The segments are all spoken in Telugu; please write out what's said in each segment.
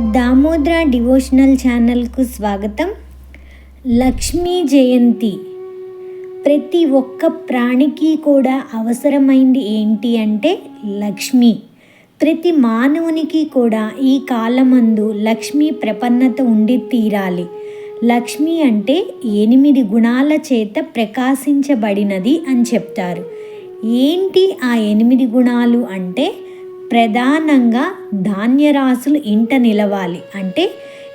దామోద్ర డివోషనల్ ఛానల్కు స్వాగతం. లక్ష్మీ జయంతి. ప్రతి ఒక్క ప్రాణికి కూడా అవసరమైంది ఏంటి అంటే లక్ష్మి. ప్రతి మానవునికి కూడా ఈ కాలమందు లక్ష్మీ ప్రపన్నత ఉండి తీరాలి. లక్ష్మి అంటే ఎనిమిది గుణాల చేత ప్రకాశించబడినది అని చెప్తారు. ఏంటి ఆ ఎనిమిది గుణాలు అంటే ప్రధానంగా ధాన్యరాశులు ఇంట నిలవాలి. అంటే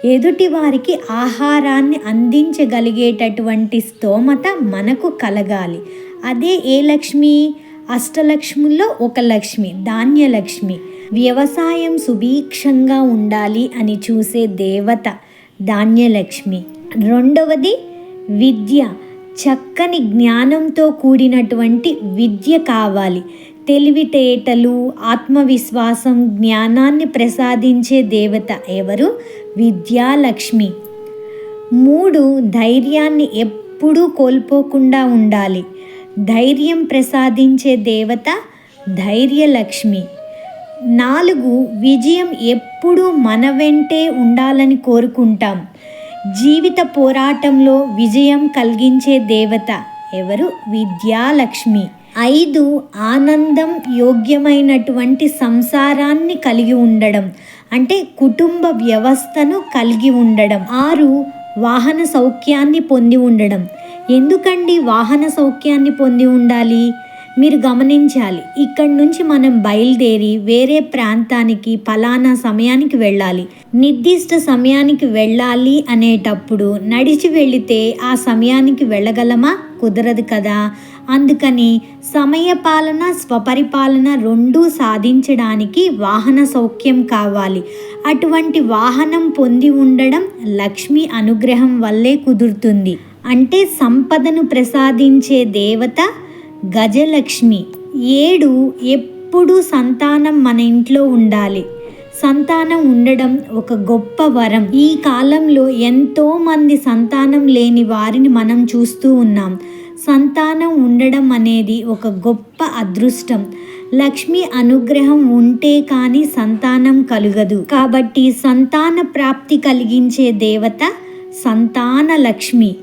ఎదుటి వారికి ఆహారాన్ని అందించగలిగేటటువంటి స్తోమత మనకు కలగాలి. అదే ఏ లక్ష్మి? అష్టలక్ష్ముల్లో ఒక లక్ష్మి ధాన్యలక్ష్మి. వ్యవసాయం సుభీక్షంగా ఉండాలి అని చూసే దేవత ధాన్యలక్ష్మి. రెండవది విద్య. చక్కని జ్ఞానంతో కూడినటువంటి విద్య కావాలి. తెలివితేటలు ఆత్మవిశ్వాసం జ్ఞానాన్ని ప్రసాదించే దేవత ఎవరు? విద్యాలక్ష్మి. మూడు ధైర్యాన్ని ఎప్పుడూ కోల్పోకుండా ఉండాలి. ధైర్యం ప్రసాదించే దేవత ధైర్యలక్ష్మి. నాలుగు విజయం ఎప్పుడూ మన వెంటే ఉండాలని కోరుకుంటాం. జీవిత పోరాటంలో విజయం కలిగించే దేవత ఎవరు? విద్యాలక్ష్మి. ఐదు ఆనందం యోగ్యమైనటువంటి సంసారాన్ని కలిగి ఉండడం అంటే కుటుంబ వ్యవస్థను కలిగి ఉండడం. ఆరు వాహన సౌఖ్యాన్ని పొంది ఉండడం. ఎందుకండి వాహన సౌఖ్యాన్ని పొంది ఉండాలి? మీరు గమనించాలి ఇక్కడి నుంచి మనం బయలుదేరి వేరే ప్రాంతానికి ఫలానా సమయానికి వెళ్ళాలి. నిర్దిష్ట సమయానికి వెళ్ళాలి అనేటప్పుడు నడిచి వెళితే ఆ సమయానికి వెళ్ళగలమా? కుదరదు కదా. అందుకని సమయపాలన స్వపరిపాలన రెండూ సాధించడానికి వాహన సౌఖ్యం కావాలి. అటువంటి వాహనం పొంది ఉండడం లక్ష్మి అనుగ్రహం వల్లే కుదురుతుంది. అంటే సంపదను ప్రసాదించే దేవత గజలక్ష్మి. ఏడు ఎప్పుడూ సంతానం మన ఇంట్లో ఉండాలి. సంతానం ఉండడం ఒక గొప్ప వరం. ఈ కాలంలో ఎంతో మంది సంతానం లేని వారిని మనం చూస్తూ ఉన్నాం. సంతానం ఉండడం అనేది ఒక గొప్ప అదృష్టం. లక్ష్మి అనుగ్రహం ఉంటే కానీ సంతానం కలుగదు. కాబట్టి సంతాన ప్రాప్తి కలిగించే దేవత సంతాన లక్ష్మి.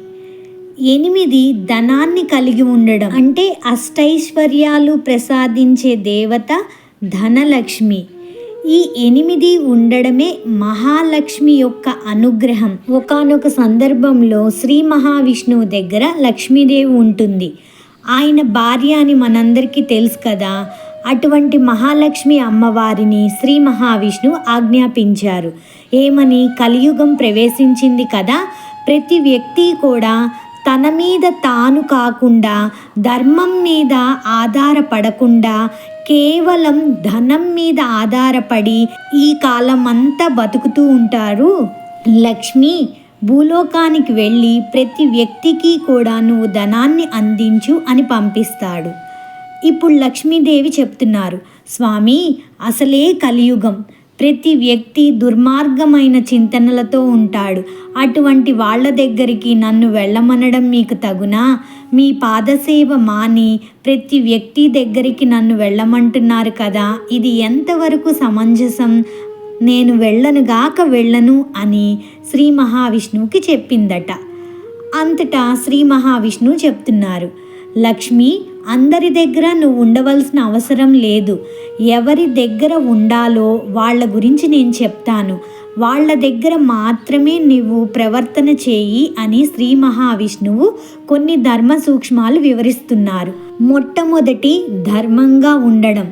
ఎనిమిది ధనాన్ని కలిగి ఉండడం. అంటే అష్టైశ్వర్యాలు ప్రసాదించే దేవత ధనలక్ష్మి. ఈ ఎనిమిది ఉండడమే మహాలక్ష్మి యొక్క అనుగ్రహం. ఒకనొక సందర్భంలో శ్రీ మహావిష్ణువు దగ్గర లక్ష్మీదేవి ఉంటుంది. ఆయన భార్య అని మనందరికీ తెలుసు కదా. అటువంటి మహాలక్ష్మి అమ్మవారిని శ్రీ మహావిష్ణువు ఆజ్ఞాపించారు. ఏమని కలియుగం ప్రవేశించింది కదా. ప్రతి వ్యక్తి కూడా తన మీద తాను కాకుండా ధర్మం మీద ఆధారపడకుండా కేవలం ధనం మీద ఆధారపడి ఈ కాలం అంతా బతుకుతూ ఉంటారు? లక్ష్మి భూలోకానికి వెళ్ళి ప్రతి వ్యక్తికి కూడా నువ్వు ధనాన్ని అందించు అని పంపిస్తాడు. ఇప్పుడు లక్ష్మీదేవి చెప్తున్నారు స్వామి అసలే కలియుగం. ప్రతి వ్యక్తి దుర్మార్గమైన చింతనలతో ఉంటాడు. అటువంటి వాళ్ళ దగ్గరికి నన్ను వెళ్ళమనడం మీకు తగునా? మీ పాదసేవ మాని ప్రతి వ్యక్తి దగ్గరికి నన్ను వెళ్ళమంటున్నారు కదా? ఇది ఎంతవరకు సమంజసం? నేను వెళ్ళనుగాక వెళ్ళను అని శ్రీ మహావిష్ణువుకి చెప్పిందట. అంతటా శ్రీ మహావిష్ణువు చెప్తున్నారు. లక్ష్మి అందరి దగ్గర నువ్వు ఉండవలసిన అవసరం లేదు. ఎవరి దగ్గర ఉండాలో వాళ్ళ గురించి నేను చెప్తాను. వాళ్ళ దగ్గర మాత్రమే నువ్వు ప్రవర్తన చేయి అని శ్రీ మహావిష్ణువు కొన్ని ధర్మ సూక్ష్మాలు వివరిస్తున్నారు. మొట్టమొదటి ధర్మంగా ఉండడం.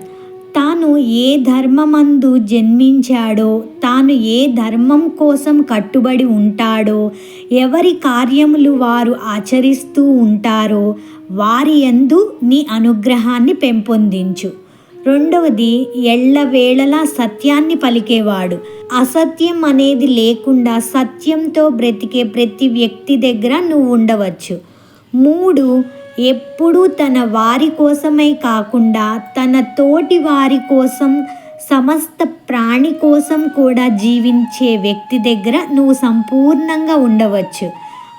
తాను ఏ ధర్మమందు జన్మించాడో తాను ఏ ధర్మం కోసం కట్టుబడి ఉంటాడో ఎవరి కార్యములు వారు ఆచరిస్తూ ఉంటారో వారి యందు నీ అనుగ్రహాన్ని పెంపొందించు. రెండవది ఎళ్ళవేళలా సత్యాన్ని పలికేవాడు. అసత్యం అనేది లేకుండా సత్యంతో బ్రతికే ప్రతి వ్యక్తి దగ్గర నువ్వు ఉండవచ్చు. మూడు ఎప్పుడూ తన వారి కోసమే కాకుండా తన తోటి వారి కోసం సమస్త ప్రాణి కోసం కూడా జీవించే వ్యక్తి దగ్గర నువ్వు సంపూర్ణంగా ఉండవచ్చు.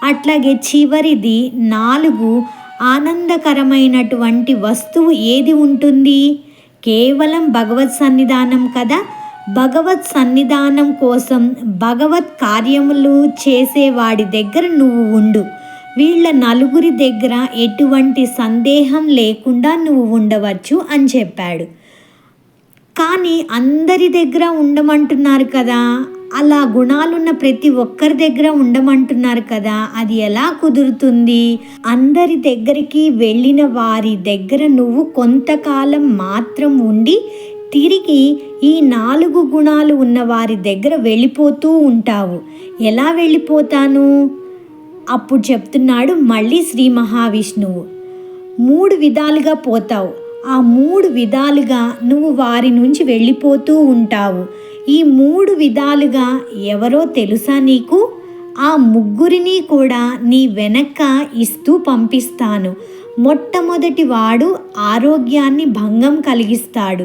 అట్లాగే చివరిది నాలుగు ఆనందకరమైనటువంటి వస్తువు ఏది ఉంటుంది? కేవలం భగవత్ సన్నిధానం కదా? భగవత్ సన్నిధానం కోసం భగవత్ కార్యములు చేసేవాడి దగ్గర నువ్వు ఉండు. వీళ్ళ నలుగురి దగ్గర ఎటువంటి సందేహం లేకుండా నువ్వు ఉండవచ్చు అని చెప్పాడు. కానీ అందరి దగ్గర ఉండమంటున్నారు కదా. అలా గుణాలున్న ప్రతి ఒక్కరి దగ్గర ఉండమంటున్నారు కదా. అది ఎలా కుదురుతుంది? అందరి దగ్గరికి వెళ్ళిన వారి దగ్గర నువ్వు కొంతకాలం మాత్రం ఉండి తిరిగి ఈ నాలుగు గుణాలు ఉన్న వారి దగ్గర వెళ్ళిపోతూ ఉంటావు. ఎలా వెళ్ళిపోతాను? అప్పుడు చెప్తున్నాడు మళ్ళీ శ్రీ మహావిష్ణువు. మూడు విధాలుగా పోతావు. ఆ మూడు విధాలుగా నువ్వు వారి నుంచి వెళ్ళిపోతూ ఉంటావు. ఈ మూడు విధాలుగా ఎవరో తెలుసా నీకు? ఆ ముగ్గురిని కూడా నీ వెనక్క ఇస్తూ పంపిస్తాను. మొట్టమొదటి వాడు ఆరోగ్యాన్ని భంగం కలిగిస్తాడు.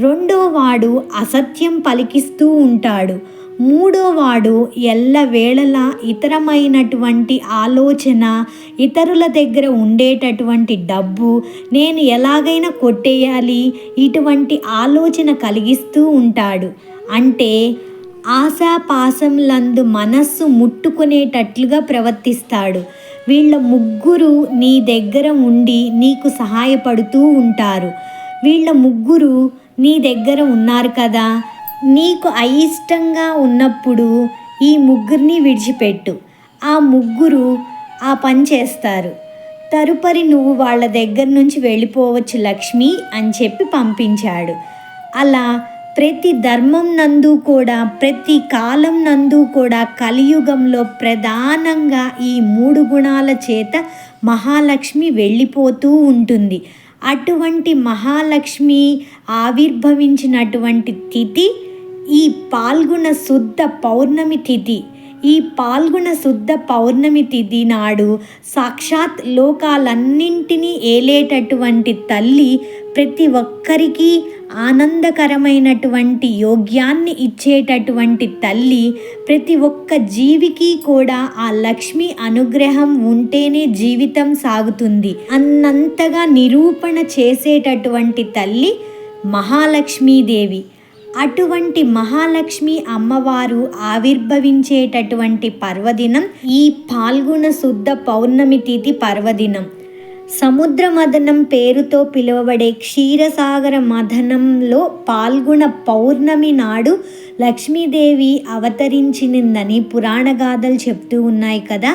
రెండో వాడు అసత్యం పలికిస్తూ ఉంటాడు. మూడోవాడు ఎల్లవేళలా ఇతరమైనటువంటి ఆలోచన ఇతరుల దగ్గర ఉండేటటువంటి డబ్బు నేను ఎలాగైనా కొట్టేయాలి ఇటువంటి ఆలోచన కలిగిస్తూ ఉంటాడు. అంటే ఆశాపాసంలందు మనస్సు ముట్టుకునేటట్లుగా ప్రవర్తిస్తాడు. వీళ్ళ ముగ్గురు నీ దగ్గర ఉండి నీకు సహాయపడుతూ ఉంటారు. వీళ్ళ ముగ్గురు నీ దగ్గర ఉన్నారు కదా నీకు అయిష్టంగా ఉన్నప్పుడు ఈ ముగ్గురిని విడిచిపెట్టు. ఆ ముగ్గురు ఆ పని చేస్తారు. తరుపరి నువ్వు వాళ్ళ దగ్గర నుంచి వెళ్ళిపోవచ్చు లక్ష్మి అని చెప్పి పంపించాడు. అలా ప్రతి ధర్మం నందు కూడా ప్రతి కాలం నందు కూడా కలియుగంలో ప్రధానంగా ఈ మూడు గుణాల చేత మహాలక్ష్మి వెళ్ళిపోతూ ఉంటుంది. అటువంటి మహాలక్ష్మి ఆవిర్భవించినటువంటి తిథి ఈ పాల్గొన శుద్ధ పౌర్ణమి తిథి. ఈ పాల్గొన శుద్ధ పౌర్ణమి తిథి నాడు సాక్షాత్ లోకాలన్నింటినీ ఏలేటటువంటి తల్లి ప్రతి ఒక్కరికి ఆనందకరమైనటువంటి యోగ్యాన్ని ఇచ్చేటటువంటి తల్లి ప్రతి ఒక్క జీవికి కూడా ఆ లక్ష్మి అనుగ్రహం ఉంటేనే జీవితం సాగుతుంది. అన్నంతగా నిరూపణ చేసేటటువంటి తల్లి మహాలక్ష్మీదేవి. అటువంటి మహాలక్ష్మి అమ్మవారు ఆవిర్భవించేటటువంటి పర్వదినం ఈ పాల్గొన శుద్ధ పౌర్ణమి తిథి పర్వదినం. సముద్ర మదనం పేరుతో పిలువబడే క్షీరసాగర మదనంలో పాల్గొన పౌర్ణమి నాడు లక్ష్మీదేవి అవతరించినిందని పురాణగాథలు చెప్తూ ఉన్నాయి కదా.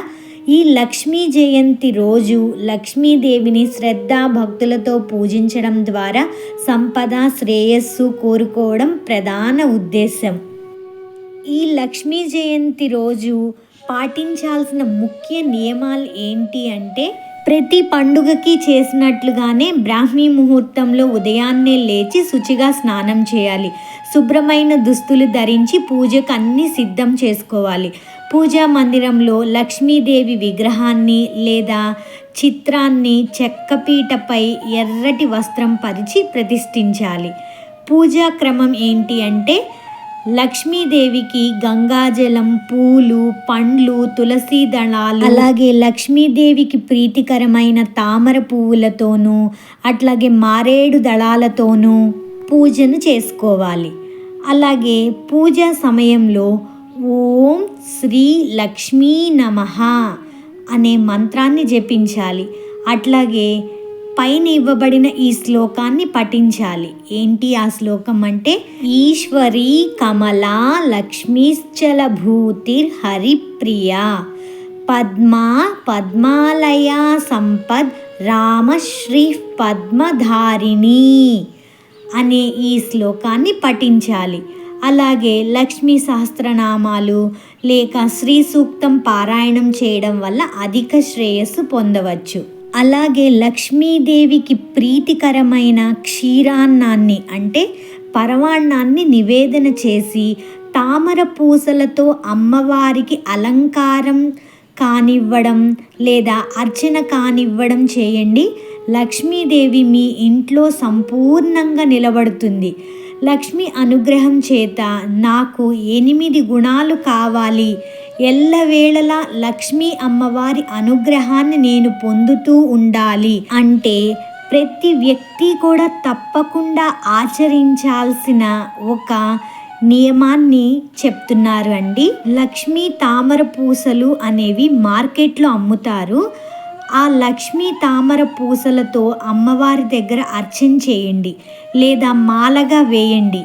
ఈ లక్ష్మీ జయంతి రోజు లక్ష్మీదేవిని శ్రద్ధ భక్తులతో పూజించడం ద్వారా సంపద శ్రేయస్సు కోరుకోవడం ప్రధాన ఉద్దేశం ఈ లక్ష్మీ జయంతి రోజు పాటించాల్సిన ముఖ్య నియమాలు ఏంటి అంటే ప్రతి పండుగకి చేసినట్లుగానే బ్రాహ్మీ ముహూర్తంలో ఉదయాన్నే లేచి శుచిగా స్నానం చేయాలి. శుభ్రమైన దుస్తులు ధరించి పూజకు అన్ని సిద్ధం చేసుకోవాలి. పూజా మందిరంలో లక్ష్మీదేవి విగ్రహాన్ని లేదా చిత్రాన్ని చెక్కపీటపై ఎర్రటి వస్త్రం పరిచి ప్రతిష్ఠించాలి. పూజా క్రమం ఏంటి అంటే లక్ష్మీదేవికి గంగాజలం పూలు పండ్లు తులసి దళాలు. అలాగే లక్ష్మీదేవికి ప్రీతికరమైన తామర పువ్వులతోనూ అట్లాగే మారేడు దళాలతోనూ పూజను చేసుకోవాలి. అలాగే పూజా సమయంలో ఓం శ్రీ లక్ష్మీ నమ అనే మంత్రాన్ని జపించాలి. అట్లాగే పైన ఇవ్వబడిన ఈ శ్లోకాన్ని పఠించాలి. ఏంటి ఆ శ్లోకం అంటే ఈశ్వరీ కమలా లక్ష్మీశ్చల భూతిర్ హరిప్రియ పద్మా పద్మాలయ సంపద్ రామశ్రీ పద్మధారిణి అనే ఈ శ్లోకాన్ని పఠించాలి. అలాగే లక్ష్మీ సహస్రనామాలు లేక శ్రీ సూక్తం పారాయణం చేయడం వల్ల అధిక శ్రేయస్సు పొందవచ్చు. అలాగే లక్ష్మీదేవికి ప్రీతికరమైన క్షీరాన్నాన్ని అంటే పరవాణాన్ని నివేదన చేసి తామర పూసలతో అమ్మవారికి అలంకారం కానివ్వడం లేదా అర్చన కానివ్వడం చేయండి. లక్ష్మీదేవి మీ ఇంట్లో సంపూర్ణంగా నిలబడుతుంది. లక్ష్మి అనుగ్రహం చేత నాకు ఎనిమిది గుణాలు కావాలి. ఎల్లవేళలా లక్ష్మీ అమ్మవారి అనుగ్రహాన్ని నేను పొందుతూ ఉండాలి. అంటే ప్రతి వ్యక్తి కూడా తప్పకుండా ఆచరించాల్సిన ఒక నియమాన్ని చెప్తున్నారు అండి. లక్ష్మీ తామర పూసలు అనేవి మార్కెట్లో అమ్ముతారు. ఆ లక్ష్మీ తామర పూసలతో అమ్మవారి దగ్గర అర్చన చేయండి లేదా మాలగా వేయండి.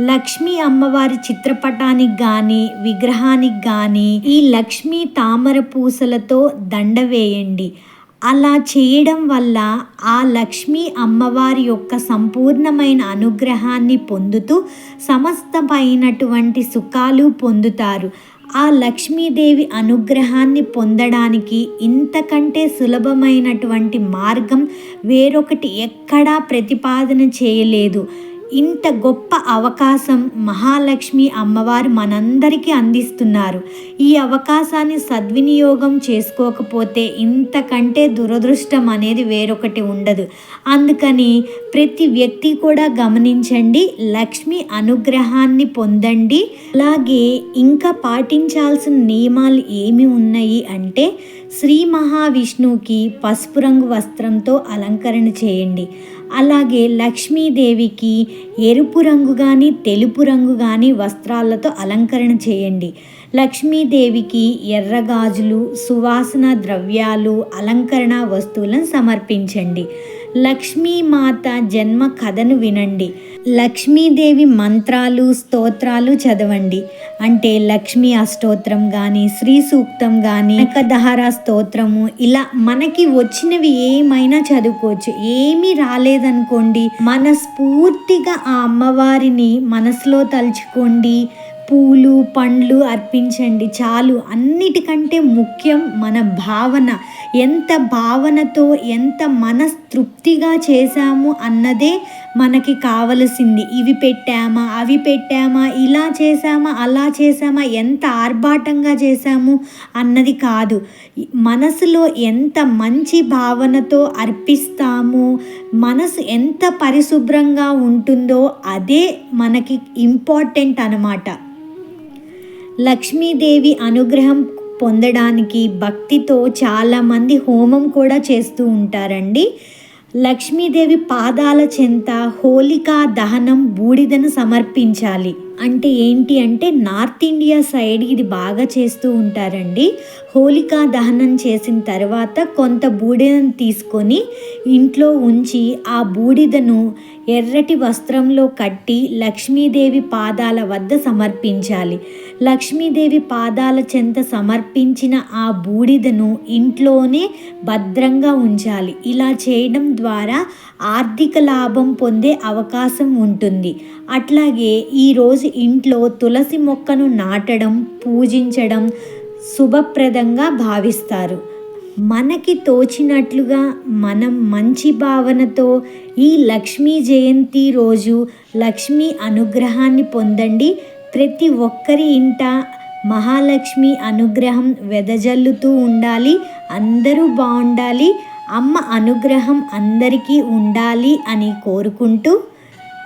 లక్ష్మీ అమ్మవారి చిత్రపటానికి కానీ విగ్రహానికి కానీ ఈ లక్ష్మీ తామర పూసలతో దండ వేయండి. అలా చేయడం వల్ల ఆ లక్ష్మీ అమ్మవారి యొక్క సంపూర్ణమైన అనుగ్రహాన్ని పొందుతూ సమస్తమైనటువంటి సుఖాలు పొందుతారు. ఆ లక్ష్మీదేవి అనుగ్రహాన్ని పొందడానికి ఇంతకంటే సులభమైనటువంటి మార్గం వేరొకటి ఎక్కడా ప్రతిపాదన చేయలేదు. ఇంత గొప్ప అవకాశం మహాలక్ష్మి అమ్మవారు మనందరికీ అందిస్తున్నారు. ఈ అవకాశాన్ని సద్వినియోగం చేసుకోకపోతే ఇంతకంటే దురదృష్టం అనేది వేరొకటి ఉండదు. అందుకని ప్రతి వ్యక్తి కూడా గమనించండి లక్ష్మి అనుగ్రహాన్ని పొందండి. అలాగే ఇంకా పాటించాల్సిన నియమాలు ఏమి ఉన్నాయి అంటే శ్రీ మహావిష్ణువుకి పసుపు రంగు వస్త్రంతో అలంకరణ చేయండి. అలాగే లక్ష్మీదేవికి ఎరుపు రంగు కానీ తెలుపు రంగు కానీ వస్త్రాలతో అలంకరణ చేయండి. లక్ష్మీదేవికి ఎర్రగాజులు సువాసన ద్రవ్యాలు అలంకరణ వస్తువులను సమర్పించండి. లక్ష్మీమాత జన్మ కథను వినండి. లక్ష్మీదేవి మంత్రాలు స్తోత్రాలు చదవండి. అంటే లక్ష్మీ అష్టోత్రం కానీ శ్రీ సూక్తం కానీ కదహార స్తోత్రము ఇలా మనకి వచ్చినవి ఏమైనా చదువుకోవచ్చు. ఏమీ రాలేదనుకోండి మనస్ఫూర్తిగా ఆ అమ్మవారిని మనసులో తలుచుకోండి పూలు పండ్లు అర్పించండి చాలు. అన్నిటికంటే ముఖ్యం మన భావన. ఎంత భావనతో ఎంత మనస్ తృప్తిగా చేశాము అన్నదే మనకి కావలసింది. ఇవి పెట్టామా అవి పెట్టామా ఇలా చేసామా అలా చేసామా ఎంత ఆర్భాటంగా చేశాము అన్నది కాదు. మనసులో ఎంత మంచి భావనతో అర్పిస్తాము మనసు ఎంత పరిశుభ్రంగా ఉంటుందో అదే మనకి ఇంపార్టెంట్ అనమాట లక్ష్మీదేవి అనుగ్రహం పొందడానికి భక్తితో చాలామంది హోమం కూడా చేస్తూ ఉంటారండి. లక్ష్మీదేవి పాదాల చెంత హోలికా దహనం బూడిదను సమర్పించాలి. అంటే ఏంటి అంటే నార్త్ ఇండియా సైడ్ ఇది బాగా చేస్తూ ఉంటారండి. హోలికా దహనం చేసిన తర్వాత కొంత బూడిదను తీసుకొని ఇంట్లో ఉంచి ఆ బూడిదను ఎర్రటి వస్త్రంలో కట్టి లక్ష్మీదేవి పాదాల వద్ద సమర్పించాలి. లక్ష్మీదేవి పాదాల చెంత సమర్పించిన ఆ బూడిదను ఇంట్లోనే భద్రంగా ఉంచాలి. ఇలా చేయడం ద్వారా ఆర్థిక లాభం పొందే అవకాశం ఉంటుంది. అట్లాగే ఈరోజు ఇంట్లో తులసి మొక్కను నాటడం పూజించడం శుభప్రదంగా భావిస్తారు. మనకి తోచినట్లుగా మనం మంచి భావనతో ఈ లక్ష్మీ జయంతి రోజు లక్ష్మీ అనుగ్రహాన్ని పొందండి. ప్రతి ఒక్కరి ఇంట మహాలక్ష్మి అనుగ్రహం వెదజల్లుతూ ఉండాలి. అందరూ బాగుండాలి అమ్మ అనుగ్రహం అందరికీ ఉండాలి అని కోరుకుంటూ